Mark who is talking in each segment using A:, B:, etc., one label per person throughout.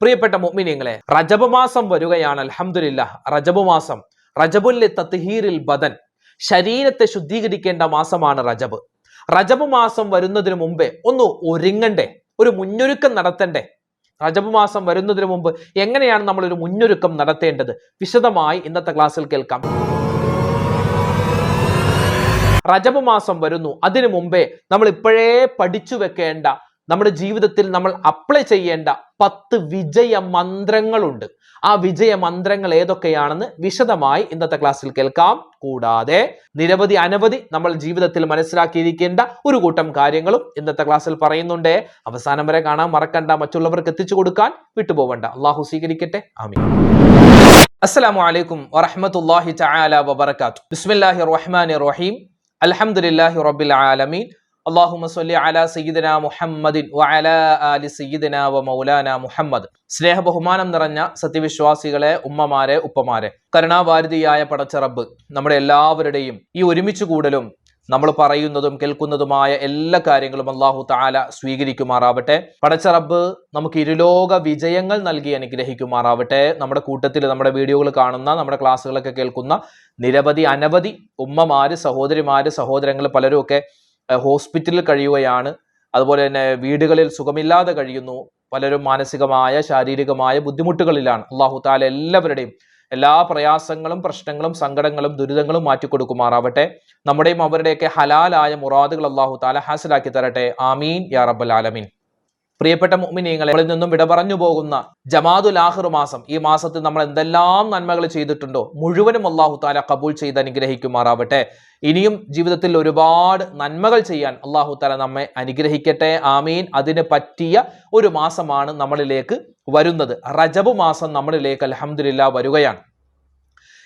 A: പ്രിയപ്പെട്ട മുഅ്മിനീങ്ങളെ റജബ് മാസം വരികയാണ് അലഹമില്ല റജബ് മാസം റജബുല്ലി തത്ഹീറിൽ ബദൻ ശരീരത്തെ ശുദ്ധീകരിക്കേണ്ട മാസമാണ് റജബ്. റജബ് മാസം വരുന്നതിന് മുമ്പേ ഒന്ന് ഒരുങ്ങണ്ടേ ഒരു മുന്നൊരുക്കം നടത്തണ്ടേ? റജബ് മാസം വരുന്നതിന് മുമ്പ് എങ്ങനെയാണ് നമ്മൾ ഒരു മുന്നൊരുക്കം നടത്തേണ്ടത്? വിശദമായി ഇന്നത്തെ ക്ലാസ്സിൽ കേൾക്കാം. റജബ് മാസം വരുന്നു അതിനു മുമ്പേ നമ്മൾ ഇപ്പോഴേ പഠിച്ചു വെക്കേണ്ട നമ്മുടെ ജീവിതത്തിൽ നമ്മൾ അപ്ലൈ ചെയ്യേണ്ട പത്ത് വിജയ മന്ത്രങ്ങളുണ്ട്. ആ വിജയ മന്ത്രങ്ങൾ ഏതൊക്കെയാണെന്ന് വിശദമായി ഇന്നത്തെ ക്ലാസ്സിൽ കേൾക്കാം. കൂടാതെ നിരവധി അനവധി നമ്മൾ ജീവിതത്തിൽ മനസ്സിലാക്കിയിരിക്കേണ്ട ഒരു കൂട്ടം കാര്യങ്ങളും ഇന്നത്തെ ക്ലാസ്സിൽ പറയുന്നുണ്ട്. അവസാനം വരെ കാണാൻ മറക്കണ്ട. മറ്റുള്ളവർക്ക് എത്തിച്ചു കൊടുക്കാൻ വിട്ടുപോവണ്ട. അള്ളാഹു സ്വീകരിക്കട്ടെ. ആമി അസ്സലാമു അലൈക്കും വറഹ്മത്തുള്ളാഹി തആല വബറകാത്തു ബിസ്മില്ലാഹിർ റഹ്മാനിർ റഹീം. അൽഹംദുലില്ലാഹി റബ്ബിൽ ആലമീൻ. അള്ളാഹുമ സ്വല്ലി അല സയ്യിദന മുഹമ്മദിൻ വഅല ആലി സയ്യിദന വ മൗലാന മുഹമ്മദ്. സ്നേഹ ബഹുമാനം നിറഞ്ഞ സത്യവിശ്വാസികളെ ഉമ്മമാരെ ഉപ്പമാരെ കരുണാവാരിതിയായ പടച്ചറബ് നമ്മുടെ എല്ലാവരുടെയും ഈ ഒരുമിച്ച് കൂടലും നമ്മൾ പറയുന്നതും കേൾക്കുന്നതുമായ എല്ലാ കാര്യങ്ങളും അള്ളാഹു താല സ്വീകരിക്കുമാറാവട്ടെ. പടച്ചറബ് നമുക്ക് ഇരുലോക വിജയങ്ങൾ നൽകി അനുഗ്രഹിക്കുമാറാവട്ടെ. നമ്മുടെ കൂട്ടത്തിൽ നമ്മുടെ വീഡിയോകൾ കാണുന്ന നമ്മുടെ ക്ലാസ്സുകളൊക്കെ കേൾക്കുന്ന നിരവധി അനവധി ഉമ്മമാര് സഹോദരിമാര് സഹോദരങ്ങൾ പലരും ഒക്കെ ഹോസ്പിറ്റലിൽ കഴിയുകയാണ്. അതുപോലെ തന്നെ വീടുകളിൽ സുഖമില്ലാതെ കഴിയുന്നു. പലരും മാനസികമായ ശാരീരികമായ ബുദ്ധിമുട്ടുകളിലാണ്. അള്ളാഹു താല എല്ലാവരുടെയും എല്ലാ പ്രയാസങ്ങളും പ്രശ്നങ്ങളും സങ്കടങ്ങളും ദുരിതങ്ങളും മാറ്റിക്കൊടുക്കുമാറാവട്ടെ. നമ്മുടെയും അവരുടെയൊക്കെ ഹലാലായ മുറാദുകൾ അള്ളാഹു താല ഹാസിലാക്കി തരട്ടെ. ആമീൻ. യാ റബ്ബൽ ആലമീൻ. പ്രിയപ്പെട്ട മുഅ്മിനീങ്ങളെ നമ്മളിൽ നിന്നും വിട പറഞ്ഞു പോകുന്ന ജമാദുൽ ആഹിർ മാസം ഈ മാസത്തിൽ നമ്മൾ എന്തെല്ലാം നന്മകൾ ചെയ്തിട്ടുണ്ടോ മുഴുവനും അള്ളാഹു താല കബൂൽ ചെയ്ത് അനുഗ്രഹിക്കുമാറാവട്ടെ. ഇനിയും ജീവിതത്തിൽ ഒരുപാട് നന്മകൾ ചെയ്യാൻ അള്ളാഹു താല നമ്മെ അനുഗ്രഹിക്കട്ടെ. ആമീൻ. അതിന് പറ്റിയ ഒരു മാസമാണ് നമ്മളിലേക്ക് വരുന്നത്. റജബ് മാസം നമ്മളിലേക്ക് അലഹമില്ല വരികയാണ്.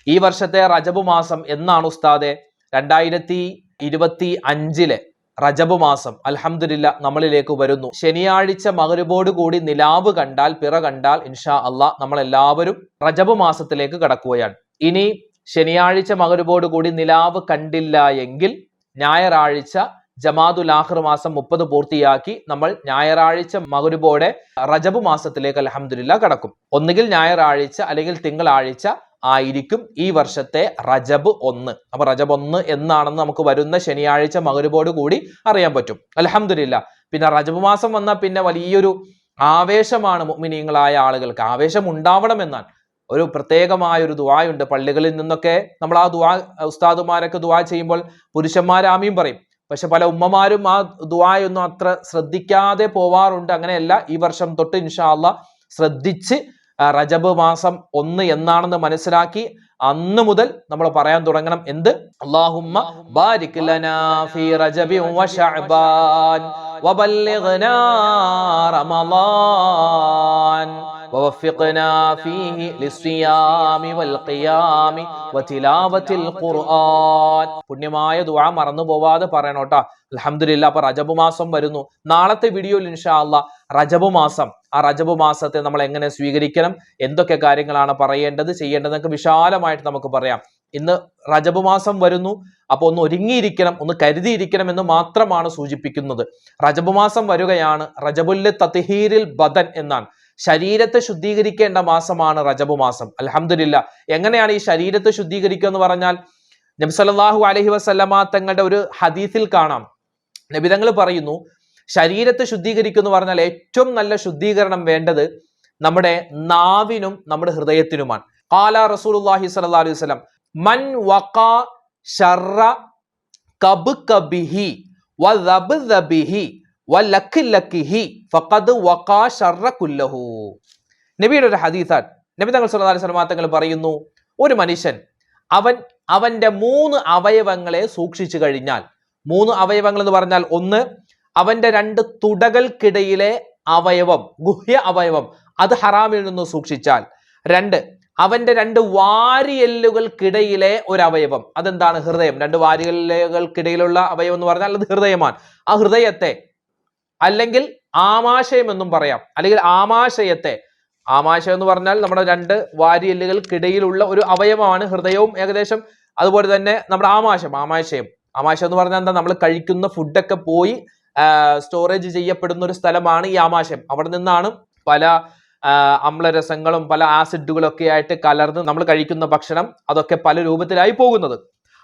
A: ഈ വർഷത്തെ റജബ് മാസം എന്നാണ് ഉസ്താദെ? രണ്ടായിരത്തി ഇരുപത്തി അഞ്ചിലെ റജബ് മാസം അൽഹംദുലില്ല നമ്മളിലേക്ക് വരുന്നു. ശനിയാഴ്ച മകരുബോട് കൂടി നിലാവ് കണ്ടാൽ പിറ കണ്ടാൽ ഇൻഷാ അള്ളാ നമ്മളെല്ലാവരും റജബ് മാസത്തിലേക്ക് കടക്കുകയാണ്. ഇനി ശനിയാഴ്ച മകരുബോട് കൂടി നിലാവ് കണ്ടില്ല എങ്കിൽ ഞായറാഴ്ച ജമാദുൽ ആഖിർ മാസം മുപ്പത് പൂർത്തിയാക്കി നമ്മൾ ഞായറാഴ്ച മകരുബോടെ റജബ് മാസത്തിലേക്ക് അലഹമില്ല കടക്കും. ഒന്നുകിൽ ഞായറാഴ്ച അല്ലെങ്കിൽ തിങ്കളാഴ്ച ആയിരിക്കും ഈ വർഷത്തെ റജബ് ഒന്ന്. അപ്പൊ റജബ് ഒന്ന് എന്നാണെന്ന് നമുക്ക് വരുന്ന ശനിയാഴ്ച മകരുബോട് കൂടി അറിയാൻ പറ്റും. അലഹമില്ല പിന്നെ റജബ് മാസം വന്നാൽ പിന്നെ വലിയൊരു ആവേശമാണ് മുഅ്മിനീങ്ങളായ ആളുകൾക്ക്. ആവേശം ഉണ്ടാവണമെന്നാണ് ഒരു പ്രത്യേകമായ ഒരു ദുവായുണ്ട് പള്ളികളിൽ നിന്നൊക്കെ നമ്മൾ ആ ദുവാ ഉസ്താദുമാരൊക്കെ ദുവാ ചെയ്യുമ്പോൾ പുരുഷന്മാരാമിയും പറയും. പക്ഷെ പല ഉമ്മമാരും ആ ദുവായൊന്നും അത്ര ശ്രദ്ധിക്കാതെ പോവാറുണ്ട്. അങ്ങനെയല്ല. ഈ വർഷം തൊട്ട് ഇൻഷാല്ല ശ്രദ്ധിച്ച് റജബ് മാസം ഒന്ന് എന്നാണെന്ന് മനസ്സിലാക്കി അന്ന് മുതൽ നമ്മൾ പറയാൻ തുടങ്ങണം. എന്ത്? അല്ലാഹുമ്മ ബാരിക് ലനാ ഫീ റജബി വ ശഅബാൻ വബല്ലിഗ്നാ ووفقنا فيه للصيام والقيام وتلاوة القرآن പുണ്യമായ ദുആ മറന്നു പോവാതെ പറയണം കേട്ടോ അൽഹംദുലില്ല അപ്പൊ റജബ് മാസം വരുന്നു നാളത്തെ വീഡിയോയിൽ ഇൻഷാ അല്ലാ റജബ് മാസം ആ റജബ് മാസത്തെ നമ്മൾ എങ്ങനെ സ്വീകരിക്കണം എന്തൊക്കെ കാര്യങ്ങളാണ് പറയേണ്ടത് ചെയ്യേണ്ടതെന്നൊക്കെ വിശാലമായിട്ട് നമുക്ക് പറയാം ഇന്ന് റജബ് മാസം വരുന്നു അപ്പൊ ഒന്ന് ഒരുങ്ങിയിരിക്കണം ഒന്ന് കരുതിയിരിക്കണം എന്ന് മാത്രമാണ് സൂചിപ്പിക്കുന്നത് റജബ് മാസം വരികയാണ് റജബുല്ല് തത്ഹീരിൽ ബദൻ എന്നാണ് ശരീരത്തെ ശുദ്ധീകരിക്കേണ്ട മാസമാണ് റജബ് മാസം. അലഹമില്ല എങ്ങനെയാണ് ഈ ശരീരത്തെ ശുദ്ധീകരിക്കുക എന്ന് പറഞ്ഞാൽ നബി അലൈഹി വസല്ലമ തങ്ങളുടെ ഒരു ഹദീസിൽ കാണാം. നബിതങ്ങൾ പറയുന്നു ശരീരത്തെ ശുദ്ധീകരിക്കുക എന്ന് പറഞ്ഞാൽ ഏറ്റവും നല്ല ശുദ്ധീകരണം വേണ്ടത് നമ്മുടെ നാവിനും നമ്മുടെ ഹൃദയത്തിനുമാണ്. കാല റസൂലുള്ളാഹി സ്വല്ലല്ലാഹു അലൈഹി വസല്ലം മൻ വഖാ ശർറ കബ് കബിഹി നബിയുടെ ഒരു ഹദീസാൻ നബി തങ്ങൾ സുല്ലാ തങ്ങൾ പറയുന്നു ഒരു മനുഷ്യൻ അവൻ അവന്റെ മൂന്ന് അവയവങ്ങളെ സൂക്ഷിച്ചു കഴിഞ്ഞാൽ മൂന്ന് അവയവങ്ങൾ എന്ന് പറഞ്ഞാൽ ഒന്ന് അവന്റെ രണ്ട് തുടകൾക്കിടയിലെ അവയവം ഗുഹ്യ അവയവം അത് ഹറാമിൽ നിന്ന് സൂക്ഷിച്ചാൽ. രണ്ട് അവന്റെ രണ്ട് വാരിയെല്ലുകൾക്കിടയിലെ ഒരു അവയവം അതെന്താണ്? ഹൃദയം. രണ്ട് വാരിയെല്ലുകൾക്കിടയിലുള്ള അവയവം എന്ന് പറഞ്ഞാൽ അത് ഹൃദയമാണ്. ആ ഹൃദയത്തെ അല്ലെങ്കിൽ ആമാശയം എന്നും പറയാം. അല്ലെങ്കിൽ ആമാശയത്തെ. ആമാശയം എന്ന് പറഞ്ഞാൽ നമ്മുടെ രണ്ട് വാരിയല്ലുകൾക്കിടയിലുള്ള ഒരു അവയവമാണ് ഹൃദയവും ഏകദേശം അതുപോലെ തന്നെ നമ്മുടെ ആമാശയം ആമാശയം. ആമാശയം എന്ന് പറഞ്ഞാൽ എന്താ? നമ്മൾ കഴിക്കുന്ന ഫുഡൊക്കെ പോയി സ്റ്റോറേജ് ചെയ്യപ്പെടുന്ന ഒരു സ്ഥലമാണ് ഈ ആമാശയം. അവിടെ നിന്നാണ് പല അമ്ലരസങ്ങളും പല ആസിഡുകളും ഒക്കെ ആയിട്ട് കലർന്ന് നമ്മൾ കഴിക്കുന്ന ഭക്ഷണം അതൊക്കെ പല രൂപത്തിലായി പോകുന്നത്.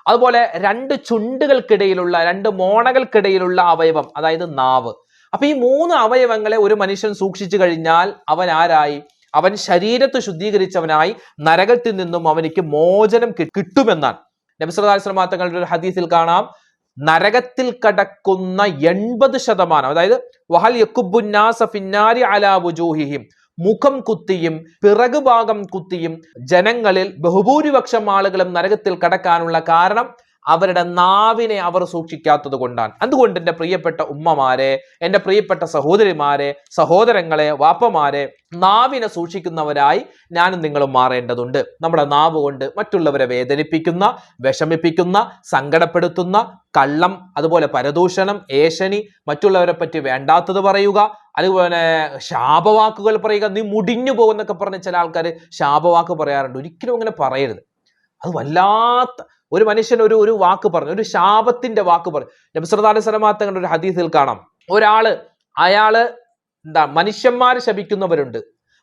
A: അതുപോലെ രണ്ട് ചുണ്ടുകൾക്കിടയിലുള്ള രണ്ട് മോണകൾക്കിടയിലുള്ള അവയവം അതായത് നാവ്. അപ്പൊ ഈ മൂന്ന് അവയവങ്ങളെ ഒരു മനുഷ്യൻ സൂക്ഷിച്ചു കഴിഞ്ഞാൽ അവൻ ആരായി? അവൻ ശരീരത്തെ ശുദ്ധീകരിച്ചവനായി നരകത്തിൽ നിന്നും അവനിക്ക് മോചനം കിട്ടുമെന്നാണ്. നബിസ്വലാസ്ലമാ തങ്ങളുടെ ഒരു ഹദീസിൽ കാണാം. നരകത്തിൽ കടക്കുന്ന എൺപത് ശതമാനം അതായത് വഹൽ യക്കുബുന്നാസിന്നാരി ഫിന്നാരി അലാ വുജൂഹിഹിം മുഖം കുത്തിയും പിറകുഭാഗം കുത്തിയും ജനങ്ങളിൽ ബഹുഭൂരിപക്ഷം ആളുകളും നരകത്തിൽ കടക്കാനുള്ള കാരണം അവരുടെ നാവിനെ അവർ സൂക്ഷിക്കാത്തത് കൊണ്ടാണ്. അതുകൊണ്ട് എന്റെ പ്രിയപ്പെട്ട ഉമ്മമാരെ എന്റെ പ്രിയപ്പെട്ട സഹോദരിമാരെ സഹോദരങ്ങളെ വാപ്പമാരെ നാവിനെ സൂക്ഷിക്കുന്നവരായി ഞാനും നിങ്ങളും മാറേണ്ടതുണ്ട്. നമ്മുടെ നാവ് കൊണ്ട് മറ്റുള്ളവരെ വേദനിപ്പിക്കുന്ന വിഷമിപ്പിക്കുന്ന സങ്കടപ്പെടുത്തുന്ന കള്ളം അതുപോലെ പരദൂഷണം ഏഷണി മറ്റുള്ളവരെ പറ്റി വേണ്ടാത്തത് പറയുക അതുപോലെ ശാപവാക്കുകൾ പറയുക നീ മുടിഞ്ഞു പോകുന്നൊക്കെ പറഞ്ഞ് ചില ആൾക്കാർ ശാപവാക്ക് പറയാറുണ്ട്. ഒരിക്കലും അങ്ങനെ പറയരുത്. അത് വല്ലാത്ത ഒരു മനുഷ്യൻ ഒരു ഒരു വാക്ക് പറഞ്ഞു ഒരു ശാപത്തിന്റെ വാക്ക് പറഞ്ഞു. നബിസ്രദാലി സലമാത്തങ്ങളുടെ ഒരു ഹദീസിൽ കാണാം. ഒരാൾ അയാൾ എന്താ മനുഷ്യന്മാരെ ശപിക്കുന്നവരുണ്ട്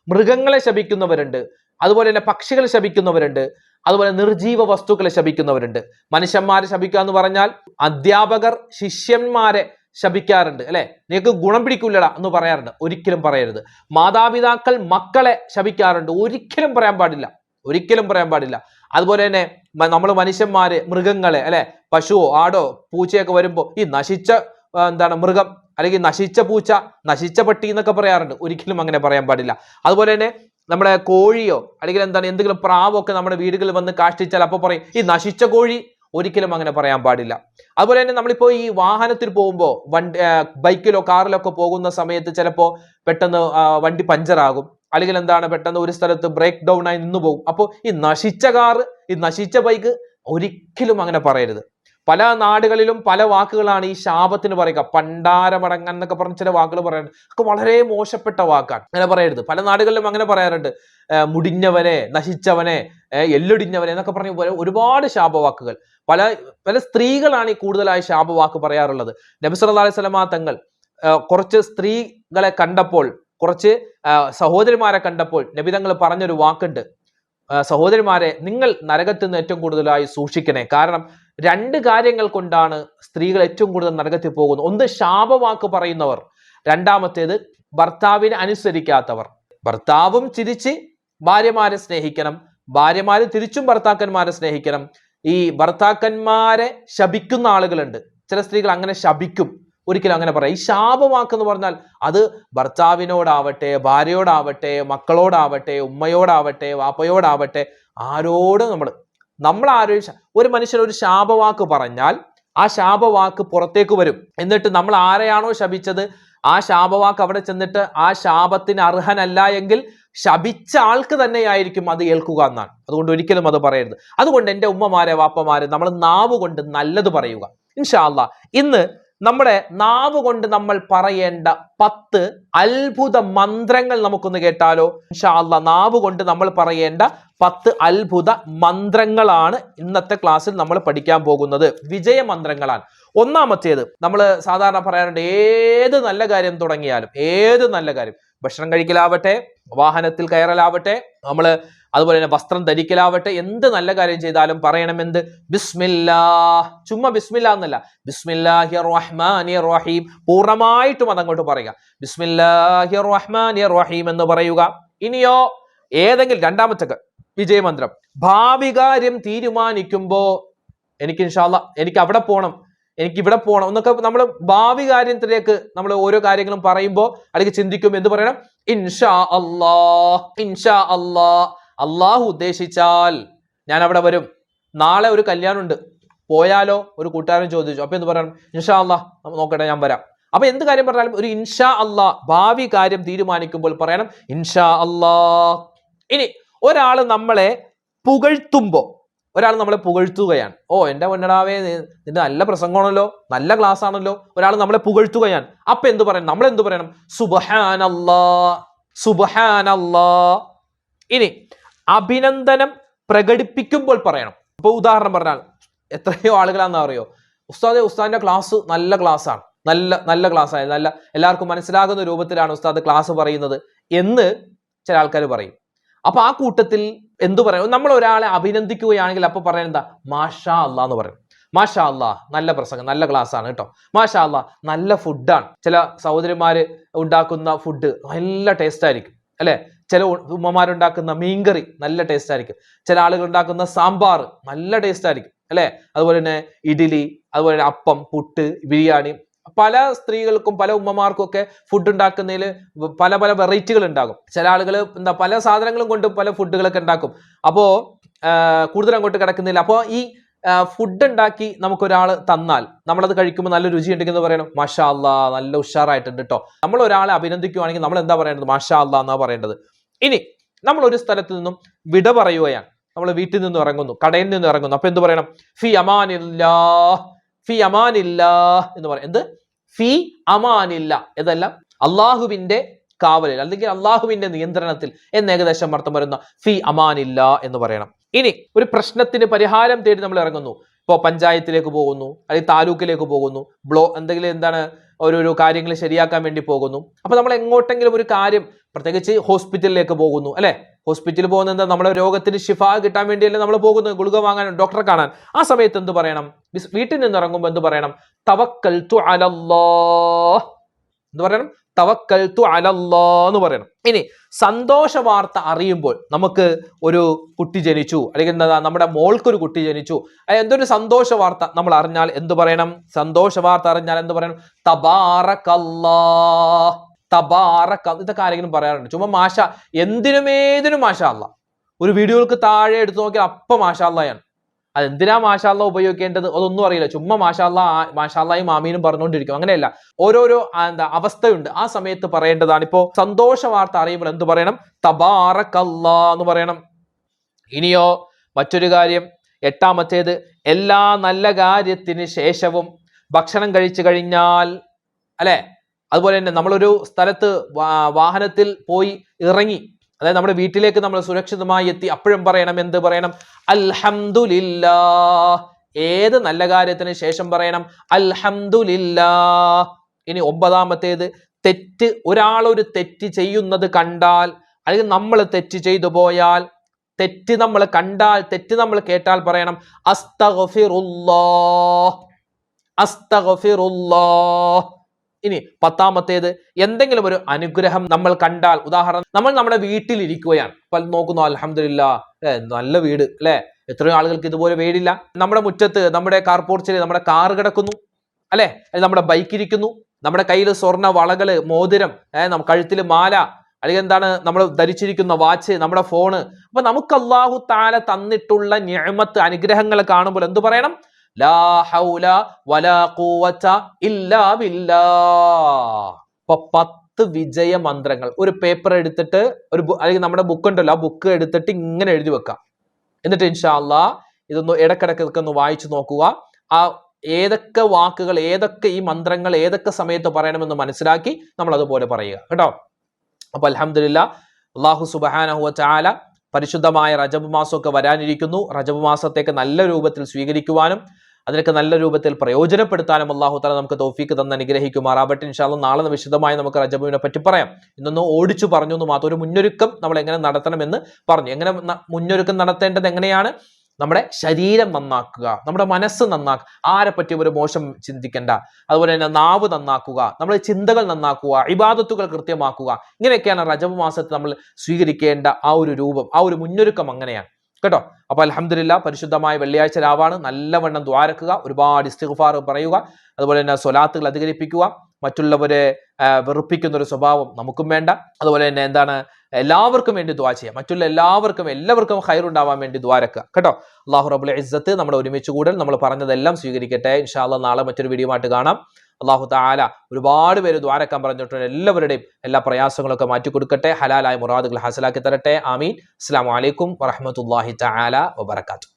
A: മൃഗങ്ങളെ ശപിക്കുന്നവരുണ്ട് അതുപോലെ തന്നെ പക്ഷികളെ ശപിക്കുന്നവരുണ്ട് അതുപോലെ നിർജീവ വസ്തുക്കളെ ശപിക്കുന്നവരുണ്ട്. മനുഷ്യന്മാരെ ശപിക്കുക എന്ന് പറഞ്ഞാൽ അധ്യാപകർ ശിഷ്യന്മാരെ ശപിക്കാറുണ്ട് അല്ലെ? നിങ്ങൾക്ക് ഗുണം പിടിക്കില്ലടാ എന്ന് പറയാറുണ്ട് ഒരിക്കലും പറയരുത്. മാതാപിതാക്കൾ മക്കളെ ശപിക്കാറുണ്ട് ഒരിക്കലും പറയാൻ പാടില്ല ഒരിക്കലും പറയാൻ പാടില്ല. അതുപോലെ തന്നെ നമ്മൾ മനുഷ്യന്മാര് മൃഗങ്ങളെ അല്ലെ? പശുവോ ആടോ പൂച്ചയൊക്കെ വരുമ്പോൾ ഈ നശിച്ച എന്താണ് മൃഗം അല്ലെങ്കിൽ നശിച്ച പൂച്ച നശിച്ച പട്ടി എന്നൊക്കെ പറയാറുണ്ട്. ഒരിക്കലും അങ്ങനെ പറയാൻ പാടില്ല. അതുപോലെ തന്നെ നമ്മുടെ കോഴിയോ അല്ലെങ്കിൽ എന്താണ് എന്തെങ്കിലും പ്രാവോ ഒക്കെ നമ്മുടെ വീടുകളിൽ വന്ന് കാഷ്ടിച്ചാൽ അപ്പോൾ പറയും ഈ നശിച്ച കോഴി ഒരിക്കലും അങ്ങനെ പറയാൻ പാടില്ല. അതുപോലെ തന്നെ നമ്മളിപ്പോ ഈ വാഹനത്തിൽ പോകുമ്പോൾ വണ്ടി ബൈക്കിലോ കാറിലോ ഒക്കെ പോകുന്ന സമയത്ത് ചിലപ്പോ പെട്ടെന്ന് വണ്ടി പഞ്ചറാകും. അല്ലെങ്കിൽ എന്താണ് പെട്ടെന്ന് ഒരു സ്ഥലത്ത് ബ്രേക്ക് ഡൗൺ ആയി നിന്ന് പോകും. അപ്പോൾ ഈ നശിച്ച കാർ ഈ നശിച്ച ബൈക്ക് ഒരിക്കലും അങ്ങനെ പറയരുത്. പല നാടുകളിലും പല വാക്കുകളാണ് ഈ ശാപത്തിന് പറയുക. പണ്ടാരമടങ്ങൻ എന്നൊക്കെ പറഞ്ഞ ചില വാക്കുകൾ പറയാറുണ്ട്. ഒക്കെ വളരെ മോശപ്പെട്ട വാക്കാണ്. അങ്ങനെ പറയരുത്. പല നാടുകളിലും അങ്ങനെ പറയാറുണ്ട്. മുടിഞ്ഞവനെ നശിച്ചവനെ എല്ലൊടിഞ്ഞവനെ എന്നൊക്കെ പറഞ്ഞ ഒരുപാട് ശാപവാക്കുകൾ. പല പല സ്ത്രീകളാണ് ഈ കൂടുതലായി ശാപവാക്ക് പറയാറുള്ളത്. നബിസ് അലൈഹി സ്വലമാ തങ്ങൾ കുറച്ച് സ്ത്രീകളെ കണ്ടപ്പോൾ കുറച്ച് സഹോദരിമാരെ കണ്ടപ്പോൾ നബി തങ്ങൾ പറഞ്ഞൊരു വാക്കുണ്ട്. സഹോദരിമാരെ നിങ്ങൾ നരകത്തിൽ നിന്ന് ഏറ്റവും കൂടുതലായി സൂക്ഷിക്കണേ. കാരണം രണ്ട് കാര്യങ്ങൾ കൊണ്ടാണ് സ്ത്രീകൾ ഏറ്റവും കൂടുതൽ നരകത്തിൽ പോകുന്നത്. ഒന്ന് ശാപവാക്ക് പറയുന്നവർ രണ്ടാമത്തേത് ഭർത്താവിനെ അനുസരിക്കാത്തവർ. ഭർത്താവും ചിരിച്ച് ഭാര്യമാരെ സ്നേഹിക്കണം ഭാര്യമാര് തിരിച്ചും ഭർത്താക്കന്മാരെ സ്നേഹിക്കണം. ഈ ഭർത്താക്കന്മാരെ ശപിക്കുന്ന ആളുകളുണ്ട്. ചില സ്ത്രീകൾ അങ്ങനെ ശപിക്കും. ഒരിക്കലും അങ്ങനെ പറയാം. ഈ ശാപവാക്ക് എന്ന് പറഞ്ഞാൽ അത് ഭർത്താവിനോടാവട്ടെ ഭാര്യയോടാവട്ടെ മക്കളോടാവട്ടെ ഉമ്മയോടാവട്ടെ വാപ്പയോടാവട്ടെ ആരോടും നമ്മൾ നമ്മൾ ആരോ ഒരു മനുഷ്യൻ ഒരു ശാപവാക്ക് പറഞ്ഞാൽ ആ ശാപവാക്ക് പുറത്തേക്ക് വരും. എന്നിട്ട് നമ്മൾ ആരെയാണോ ശപിച്ചത്? ആ ശാപവാക്ക് അവിടെ ചെന്നിട്ട് ആ ശാപത്തിന് അർഹനല്ല എങ്കിൽ ശപിച്ച ആൾക്ക് തന്നെയായിരിക്കും അത് ഏൽക്കുക എന്നാണ്. അതുകൊണ്ട് ഒരിക്കലും അത് പറയരുത്. അതുകൊണ്ട് എന്റെ ഉമ്മമാരെ വാപ്പമാരെ നമ്മൾ നാവ് കൊണ്ട് നല്ലത് പറയുക. ഇൻഷാല്ല ഇന്ന് നമ്മുടെ നാവ് കൊണ്ട് നമ്മൾ പറയേണ്ട പത്ത് അത്ഭുത മന്ത്രങ്ങൾ നമുക്കൊന്ന് കേട്ടാലോ? ഇൻഷാല്ല നാവ് കൊണ്ട് നമ്മൾ പറയേണ്ട പത്ത് അത്ഭുത മന്ത്രങ്ങളാണ് ഇന്നത്തെ ക്ലാസ്സിൽ നമ്മൾ പഠിക്കാൻ പോകുന്നത്. വിജയ മന്ത്രങ്ങളാണ്. ഒന്നാമത്തേത് നമ്മൾ സാധാരണ പറയാറുണ്ട് ഏത് നല്ല കാര്യം തുടങ്ങിയാലും ഏത് നല്ല കാര്യം? ഭക്ഷണം കഴിക്കലാവട്ടെ വാഹനത്തിൽ കയറലാവട്ടെ നമ്മൾ അതുപോലെ തന്നെ വസ്ത്രം ധരിക്കലാവട്ടെ എന്ത് നല്ല കാര്യം ചെയ്താലും പറയണമെന്ത്? ബിസ്മില്ലാ. ചുമ്മാ ബിസ്മില്ല എന്നല്ല. ബിസ്മില്ലാഹി റഹ്മാനി റഹീം പൂർണമായിട്ടും അതങ്ങോട്ട് പറയുക. ബിസ്മില്ലാഹി റഹ്മാനി റഹീം എന്ന് പറയുക. ഇനിയോ ഏതെങ്കിലും രണ്ടാമത്തെ വിജയമന്ത്രം. ഭാവി കാര്യം തീരുമാനിക്കുമ്പോ എനിക്ക് ഇൻഷാല്ല എനിക്ക് അവിടെ പോകണം എനിക്ക് ഇവിടെ പോകണം എന്നൊക്കെ നമ്മൾ ഭാവി കാര്യത്തിലേക്ക് നമ്മൾ ഓരോ കാര്യങ്ങളും പറയുമ്പോൾ അല്ലെങ്കിൽ ചിന്തിക്കും എന്ത് പറയണം? ഇൻഷാ അള്ളാ ഇൻഷാ അല്ലാ. അള്ളാഹു ഉദ്ദേശിച്ചാൽ ഞാൻ അവിടെ വരും. നാളെ ഒരു കല്യാണമുണ്ട്. പോയാലോ? ഒരു കൂട്ടുകാരൻ ചോദിച്ചു. അപ്പൊ എന്ത് പറയണം ഇൻഷാ നമ്മ നോക്കട്ടെ ഞാൻ വരാം. അപ്പൊ എന്ത് കാര്യം പറഞ്ഞാലും ഒരു ഇൻഷാ അള്ളാ ഭാവി കാര്യം തീരുമാനിക്കുമ്പോൾ പറയണം ഇൻഷാ അള്ളാ ഇനി ഒരാൾ നമ്മളെ പുകഴ്ത്തുമ്പോൾ ഒരാൾ നമ്മളെ പുകഴ്ത്തുകയാണ്. ഓ എന്റെ പൊന്നടാവേ നിന്റെ നല്ല പ്രസംഗമാണല്ലോ നല്ല ക്ലാസ് ആണല്ലോ ഒരാൾ നമ്മളെ പുകഴ്ത്തുകയാണ്. അപ്പൊ എന്ത് പറയണം? നമ്മൾ എന്ത് പറയണം? സുബഹാനല്ലാ സുബഹാനല്ലാ. ഇനി അഭിനന്ദനം പ്രകടിപ്പിക്കുമ്പോൾ പറയണം. ഇപ്പൊ ഉദാഹരണം പറഞ്ഞാൽ എത്രയോ ആളുകളാണെന്ന് അറിയോ? ഉസ്താദെ ഉസ്താദിന്റെ ക്ലാസ് നല്ല ക്ലാസ് ആണ്. നല്ല നല്ല ക്ലാസ് ആണ്. നല്ല എല്ലാവർക്കും മനസ്സിലാകുന്ന രൂപത്തിലാണ് ഉസ്താദ് ക്ലാസ് പറയുന്നത് എന്ന് ചില ആൾക്കാർ പറയും. അപ്പൊ ആ കൂട്ടത്തിൽ എന്തു പറയും? നമ്മൾ ഒരാളെ അഭിനന്ദിക്കുകയാണെങ്കിൽ അപ്പൊ പറയാൻ എന്താ? മാഷാ അല്ലാ എന്ന് പറയും. മാഷാ അല്ലാ നല്ല പ്രസംഗം നല്ല ക്ലാസ് ആണ് കേട്ടോ. മാഷാ അല്ലാ നല്ല ഫുഡാണ് ചില സഹോദരിമാര് ഉണ്ടാക്കുന്ന ഫുഡ് നല്ല ടേസ്റ്റ് ആയിരിക്കും. അല്ലെ? ചില ഉമ്മമാരുണ്ടാക്കുന്ന മീൻകറി നല്ല ടേസ്റ്റ് ആയിരിക്കും. ചില ആളുകൾ ഉണ്ടാക്കുന്ന സാമ്പാർ നല്ല ടേസ്റ്റ് ആയിരിക്കും അല്ലേ? അതുപോലെ തന്നെ ഇഡ്ഡലി അതുപോലെ തന്നെ അപ്പം പുട്ട് ബിരിയാണി. പല സ്ത്രീകൾക്കും പല ഉമ്മമാർക്കും ഒക്കെ ഫുഡ് ഉണ്ടാക്കുന്നതിൽ പല പല വെറൈറ്റികൾ ഉണ്ടാകും. ചില ആളുകൾ എന്താ പല സാധനങ്ങളും കൊണ്ട് പല ഫുഡുകളൊക്കെ ഉണ്ടാക്കും. അപ്പോ കൂടുതൽ അങ്ങോട്ട് കിടക്കുന്നില്ല. അപ്പോൾ ഈ ഫുഡ് ഉണ്ടാക്കി നമുക്കൊരാൾ തന്നാൽ നമ്മളത് കഴിക്കുമ്പോൾ നല്ല രുചി ഉണ്ടെങ്കിൽ എന്ന് പറയണം? മഷാ അല്ലാ നല്ല ഉഷാറായിട്ടുണ്ട് കേട്ടോ നമ്മൾ ഒരാളെ അഭിനന്ദിക്കുകയാണെങ്കിൽ നമ്മൾ എന്താ പറയേണ്ടത്? മഷാ അല്ലാ എന്നാ പറയേണ്ടത്? ഇനി നമ്മൾ ഒരു സ്ഥലത്ത് നിന്നും വിട പറയുകയാണ്. നമ്മൾ വീട്ടിൽ നിന്നും ഇറങ്ങുന്നു കടയിൽ നിന്നും ഇറങ്ങുന്നു. അപ്പൊ എന്ത് പറയണം? ഫി അമാനില്ല ഫി അമാനില്ല എന്ന് പറയും എന്ത്? ഫി അമാനില്ല. ഇതല്ല അള്ളാഹുവിന്റെ കാവലിൽ അല്ലെങ്കിൽ അള്ളാഹുവിന്റെ നിയന്ത്രണത്തിൽ എന്ന് ഏകദേശം അർത്ഥം വരുന്ന ഫി അമാനില്ല എന്ന് പറയണം. ഇനി ഒരു പ്രശ്നത്തിന് പരിഹാരം തേടി നമ്മൾ ഇറങ്ങുന്നു. ഇപ്പോൾ പഞ്ചായത്തിലേക്ക് പോകുന്നു അല്ലെങ്കിൽ താലൂക്കിലേക്ക് പോകുന്നു. ബ്ലോ എന്തെങ്കിലും എന്താണ്? ഓരോരോ കാര്യങ്ങൾ ശരിയാക്കാൻ വേണ്ടി പോകുന്നു. അപ്പൊ നമ്മൾ എങ്ങോട്ടെങ്കിലും ഒരു കാര്യം പ്രത്യേകിച്ച് ഹോസ്പിറ്റലിലേക്ക് പോകുന്നു അല്ലേ? ഹോസ്പിറ്റലിൽ പോകുന്ന എന്താ നമ്മുടെ രോഗത്തിന് ശിഫ കിട്ടാൻ വേണ്ടിയല്ലേ നമ്മൾ പോകുന്നത്. ഗുളിക വാങ്ങാൻ ഡോക്ടറെ കാണാൻ. ആ സമയത്ത് എന്ത് പറയണം? വീട്ടിൽ നിന്ന് ഇറങ്ങുമ്പോൾ എന്ത് പറയണം? തവക്കൽ തു അലല്ലോ. എന്ന് പറയണം? തവക്കൽ തു അലല്ലാ എന്ന് പറയണം. ഇനി സന്തോഷ വാർത്ത അറിയുമ്പോൾ നമുക്ക് ഒരു കുട്ടി ജനിച്ചു. അല്ലെങ്കിൽ എന്താ നമ്മുടെ മോൾക്കൊരു കുട്ടി ജനിച്ചു. എന്തൊരു സന്തോഷ വാർത്ത നമ്മൾ അറിഞ്ഞാൽ എന്ത് പറയണം? സന്തോഷ വാർത്ത അറിഞ്ഞാൽ എന്ത് പറയണം? തബാറക്കല്ലാ തബാറക്ക ഇതൊക്കെ ആരെങ്കിലും പറയാറുണ്ട്? ചുമ്മാ മാഷ എന്തിനും ഏതിനും അല്ല ഒരു വീഡിയോകൾക്ക് താഴെ എടുത്തു നോക്കിയാൽ അപ്പം മാഷാ അള്ളയാണ് അത് എന്തിനാ മാഷാല്ല ഉപയോഗിക്കേണ്ടത്? അതൊന്നും അറിയില്ല. ചുമ്മാ മാഷാല്ല മാഷാല്ലായും മാമീനും പറഞ്ഞുകൊണ്ടിരിക്കും. അങ്ങനെയല്ല. ഓരോരോ എന്താ അവസ്ഥയുണ്ട്. ആ സമയത്ത് പറയേണ്ടതാണ്. ഇപ്പോ സന്തോഷ വാർത്ത അറിയുമ്പോൾ എന്ത് പറയണം? തബാറക്കല്ല എന്ന് പറയണം. ഇനിയോ മറ്റൊരു കാര്യം. എട്ടാമത്തേത് എല്ലാ നല്ല കാര്യത്തിന് ശേഷവും ഭക്ഷണം കഴിച്ചു കഴിഞ്ഞാൽ അല്ലെ? അതുപോലെ തന്നെ നമ്മളൊരു സ്ഥലത്ത് വാഹനത്തിൽ പോയി ഇറങ്ങി അതായത് നമ്മുടെ വീട്ടിലേക്ക് നമ്മൾ സുരക്ഷിതമായി എത്തി അപ്പോഴും പറയണം എന്ത് പറയണം? അൽഹംദുലില്ലാ ഏത് നല്ല കാര്യത്തിന് ശേഷം പറയണം? അൽഹംദുലില്ലാ ഇനി ഒമ്പതാമത്തേത് തെറ്റ് ഒരാളൊരു ഒരു തെറ്റ് ചെയ്യുന്നത് കണ്ടാൽ അല്ലെങ്കിൽ നമ്മൾ തെറ്റ് ചെയ്തു പോയാൽ തെറ്റ് നമ്മൾ കണ്ടാൽ തെറ്റ് നമ്മൾ കേട്ടാൽ പറയണം അസ്തഗഫിറുല്ലാ അസ്തഗഫിറുല്ലാ ഇനി പത്താമത്തേത് എന്തെങ്കിലും ഒരു അനുഗ്രഹം നമ്മൾ കണ്ടാൽ. ഉദാഹരണം നമ്മൾ നമ്മുടെ വീട്ടിൽ ഇരിക്കുകയാണ് ഇപ്പൊ നോക്കുന്നു അലഹമില്ല നല്ല വീട് അല്ലെ? എത്രയോ ആളുകൾക്ക് ഇതുപോലെ വീടില്ല. നമ്മുടെ മുറ്റത്ത് നമ്മുടെ കാർപോർച്ചിൽ നമ്മുടെ കാർ കിടക്കുന്നു അല്ലെ? നമ്മുടെ ബൈക്ക് ഇരിക്കുന്നു നമ്മുടെ കയ്യിൽ സ്വർണ വളകൾ മോതിരം ഏഹ് കഴുത്തിൽ മാല അല്ലെങ്കിൽ എന്താണ് നമ്മൾ ധരിച്ചിരിക്കുന്ന വാച്ച് നമ്മുടെ ഫോണ്. അപ്പൊ നമുക്ക് അള്ളാഹു താല തന്നിട്ടുള്ള ഞാമത്ത് അനുഗ്രഹങ്ങൾ കാണുമ്പോൾ എന്ത് പറയണം? ലാ ഹൗല വലാ ഇല്ലാ പത്ത് വിജയ മന്ത്രങ്ങൾ. ഒരു പേപ്പർ എടുത്തിട്ട് ഒരു അല്ലെങ്കിൽ നമ്മുടെ ബുക്ക് ഉണ്ടല്ലോ ആ ബുക്ക് എടുത്തിട്ട് ഇങ്ങനെ എഴുതി വെക്കാം. എന്നിട്ട് ഇൻഷാല്ല ഇതൊന്ന് ഇടക്കിടക്കൊക്കെ ഒന്ന് വായിച്ചു നോക്കുക. ആ ഏതൊക്കെ വാക്കുകൾ ഏതൊക്കെ ഈ മന്ത്രങ്ങൾ ഏതൊക്കെ സമയത്ത് പറയണമെന്ന് മനസ്സിലാക്കി നമ്മൾ അതുപോലെ പറയുക. കേട്ടോ? അപ്പൊ അലഹമില്ല അള്ളാഹു സുബാനഹുവ ചാല പരിശുദ്ധമായ റജബ് മാസമൊക്കെ വരാനിരിക്കുന്നു. റജബ് മാസത്തേക്ക് നല്ല രൂപത്തിൽ സ്വീകരിക്കുവാനും അതിനൊക്കെ നല്ല രൂപത്തിൽ പ്രയോജനപ്പെടുത്താനും അള്ളാഹു താല നമുക്ക് തോഫീക്ക് തന്ന് അനുഗ്രഹിക്കുമാറാവട്ടെ ഇൻഷാല്ല നാളെ വിശദമായി നമുക്ക് റജബുവിനെ പറ്റി പറയാം. ഇന്നൊന്ന് ഓടിച്ചു പറഞ്ഞു എന്ന് മാത്രം ഒരു മുന്നൊരുക്കം നമ്മൾ എങ്ങനെ നടത്തണമെന്ന് പറഞ്ഞു. എങ്ങനെ മുന്നൊരുക്കം നടത്തേണ്ടത് എങ്ങനെയാണ്? നമ്മുടെ ശരീരം നന്നാക്കുക നമ്മുടെ മനസ്സ് നന്നാക്കുക. ആരെ പറ്റിയും ഒരു മോശം ചിന്തിക്കേണ്ട. അതുപോലെ തന്നെ നാവ് നന്നാക്കുക നമ്മുടെ ചിന്തകൾ നന്നാക്കുക ഇബാദത്തുകൾ കൃത്യമാക്കുക. ഇങ്ങനെയൊക്കെയാണ് റജബ് മാസത്തിൽ നമ്മൾ സ്വീകരിക്കേണ്ട ആ ഒരു രൂപം ആ ഒരു മുന്നൊരുക്കം അങ്ങനെയാണ്. കേട്ടോ? അപ്പോൾ അലഹമില്ല പരിശുദ്ധമായ വെള്ളിയാഴ്ച രാവാണ്. നല്ലവണ്ണം ദ്വാരക്കുക ഒരുപാട് ഇസ്തിഗ്ഫാർ പറയുക അതുപോലെ തന്നെ സ്വലാത്തുകൾ അധികരിപ്പിക്കുക മറ്റുള്ളവരെ വെറുപ്പിക്കുന്ന ഒരു സ്വഭാവം നമുക്കും വേണ്ട. അതുപോലെ തന്നെ എന്താണ് എല്ലാവർക്കും വേണ്ടി ദ്വാ ചെയ്യുക മറ്റുള്ള എല്ലാവർക്കും എല്ലാവർക്കും ഹൈറുണ്ടാവാൻ വേണ്ടി ദ്വാരക്കുക കേട്ടോ? അള്ളാഹു റബുൽ ഇസ്സത്ത് നമ്മുടെ ഒരുമിച്ച് കൂടൽ. നമ്മൾ പറഞ്ഞതെല്ലാം സ്വീകരിക്കട്ടെ. ഇൻഷാല്ല നാളെ മറ്റൊരു വീഡിയോ ആയിട്ട് കാണാം. അള്ളാഹു താല ഒരുപാട് പേര് ദ്വാരക്കാൻ പറഞ്ഞിട്ടുണ്ട്. എല്ലാവരുടെയും എല്ലാ പ്രയാസങ്ങളൊക്കെ മാറ്റി കൊടുക്കട്ടെ. ഹലാലായ മുറാദുകൾ ഹാസലാക്കി തരട്ടെ. ആമീൻ. അസ്സാം വലൈക്കും വറഹമത്തല്ലാഹി താല വബർക്കാത്തു